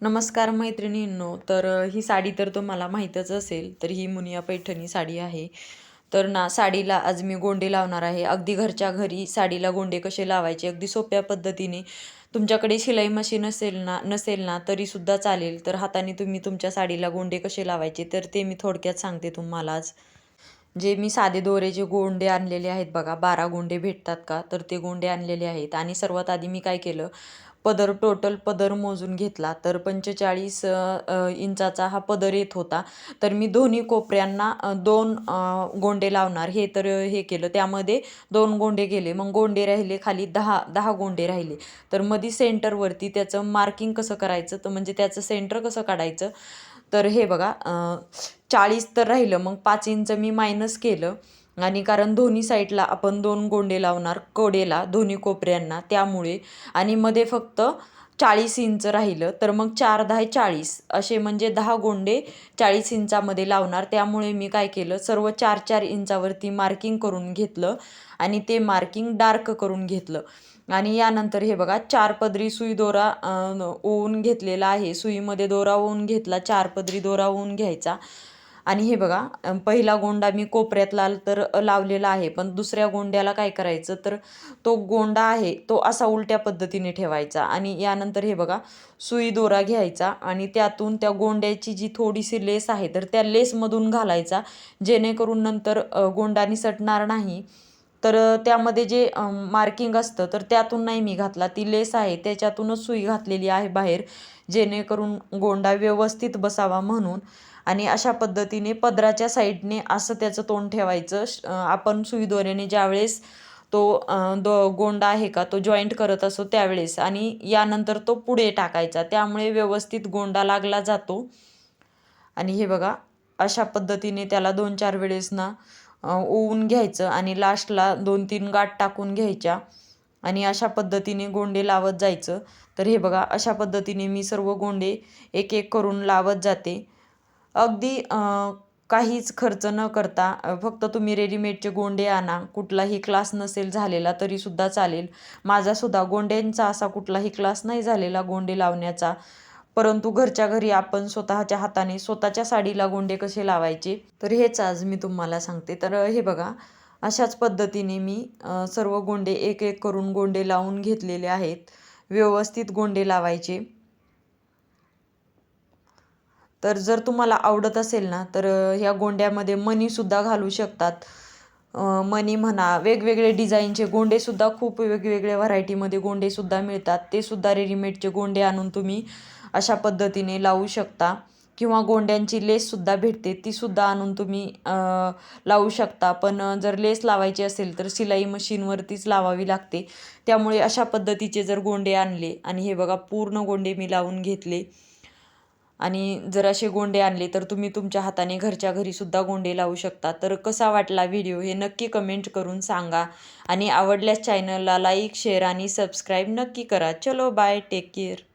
नमस्कार मैत्रिणींनो तर ही साडी तर तुम्हाला माहीतच असेल तर ही मुनिया पैठणी साडी आहे. तर ना साडीला आज मी गोंडे लावणार आहे. अगदी घरच्या घरी साडीला गोंडे कसे लावायचे अगदी सोप्या पद्धतीने. तुमच्याकडे शिलाई मशीन असेल ना नसेल ना तरीसुद्धा चालेल. तर हाताने तुम्ही तुमच्या साडीला गोंडे कसे लावायचे तर ते मी थोडक्यात सांगते तुम्हाला आज. जे मी साधे दोरे जे गोंडे आणलेले आहेत बघा बारा गोंडे भेटतात का? तर ते गोंडे आणलेले आहेत. आणि सर्वात आधी मी काय केलं पदर टोटल पदर मोजून घेतला. तर पंचेचाळीस इंचाचा हा पदर येत होता. तर मी दोन्ही कोपऱ्यांना दोन गोंडे लावणार. हे तर हे केलं. त्यामध्ये दोन गोंडे गेले. मग गोंडे राहिले खाली दहा दहा गोंडे राहिले. तर मधी सेंटरवरती त्याचं मार्किंग कसं करायचं? तर म्हणजे त्याचं सेंटर कसं काढायचं? तर हे बघा चाळीस तर राहिलं. मग पाच इंच मी मायनस केलं. आणि कारण दोन्ही साईडला आपण दोन गोंडे लावणार कडेला दोन्ही कोपऱ्यांना त्यामुळे. आणि मध्ये फक्त चाळीस इंच राहिलं तर मग चार दहा चाळीस असे म्हणजे दहा गोंडे चाळीस इंचामध्ये लावणार. त्यामुळे मी काय केलं सर्व चार चार इंचावरती मार्किंग करून घेतलं आणि ते मार्किंग डार्क करून घेतलं. आणि यानंतर हे बघा चार पदरी सुई दोरा ओवून घेतलेला आहे. सुईमध्ये दोरा ओवून घेतला चार पदरी दोरा ओवून घ्यायचा. आणि हे बघा पहिला गोंडा मी कोपऱ्यात लाल तर लावलेला आहे पण दुसऱ्या गोंड्याला काय करायचं? तर तो गोंडा आहे तो असा उलट्या पद्धतीने ठेवायचा आणि यानंतर हे बघा सुई दोरा घ्यायचा आणि त्यातून त्या गोंड्याची जी थोडीशी लेस आहे तर त्या लेसमधून घालायचा जेणेकरून नंतर गोंडा निसटणार नाही. तर त्यामध्ये जे मार्किंग असतं तर त्यातून नाही मी घातला. ती लेस आहे त्याच्यातूनच सुई घातलेली आहे बाहेर जेणेकरून गोंडा व्यवस्थित बसावा म्हणून. आणि अशा पद्धतीने पदराच्या साईडने असं त्याचं तोंड ठेवायचं. श- आपण सुई दोऱ्याने ज्यावेळेस तो दो गोंडा आहे का तो जॉईंट करत असतो त्यावेळेस आणि यानंतर तो पुढे टाकायचा. त्यामुळे व्यवस्थित गोंडा लागला जातो. आणि हे बघा अशा पद्धतीने त्याला दोन चार वेळेस ना ओवून घ्यायचं आणि लास्टला दोन तीन गाठ टाकून घ्यायच्या आणि अशा पद्धतीने गोंडे लावत जायचं. तर हे बघा अशा पद्धतीने मी सर्व गोंडे एक एक करून लावत जाते. अगदी काहीच खर्च न करता फक्त तुम्ही रेडीमेडचे गोंडे आणा. कुठलाही क्लास नसेल झालेला तरीसुद्धा चालेल. माझासुद्धा गोंड्यांचा असा कुठलाही क्लास नाही झालेला गोंडे लावण्याचा. परंतु घरच्या घरी आपण स्वतःच्या हाताने स्वतःच्या साडीला गोंडे कसे लावायचे? तर हेच आज मी तुम्हाला सांगते. तर हे बघा. अशाच पद्धतीने मी सर्व गोंडे एक एक करून गोंडे लावून घेतलेले आहेत. व्यवस्थित गोंडे लावायचे. तर जर तुम्हाला आवडत असेल ना तर ह्या गोंड्यामध्ये मणीसुद्धा घालू शकतात. मणी म्हणा वेगवेगळे डिझाईनचे गोंडेसुद्धा खूप वेगवेगळ्या व्हरायटीमध्ये गोंडेसुद्धा मिळतात. ते सुद्धा रेडीमेडचे गोंडे आणून तुम्ही अशा पद्धतीने लावू शकता. किंवा गोंड्यांची लेससुद्धा भेटते तीसुद्धा आणून तुम्ही लावू शकता. पण जर लेस लावायची असेल तर शिलाई मशीनवरतीच लावावी लागते. त्यामुळे अशा पद्धतीचे जर गोंडे आणले आणि हे बघा पूर्ण गोंडे मी लावून घेतले आणि जर असे गोंडे आणले तर तुम्ही तुमच्या हाताने घरच्या घरीसुद्धा गोंडे लावू शकता. तर कसा वाटला व्हिडिओ हे नक्की कमेंट करून सांगा. आणि आवडल्यास चॅनलला लाईक शेअर आणि सबस्क्राईब नक्की करा. चलो बाय टेक केअर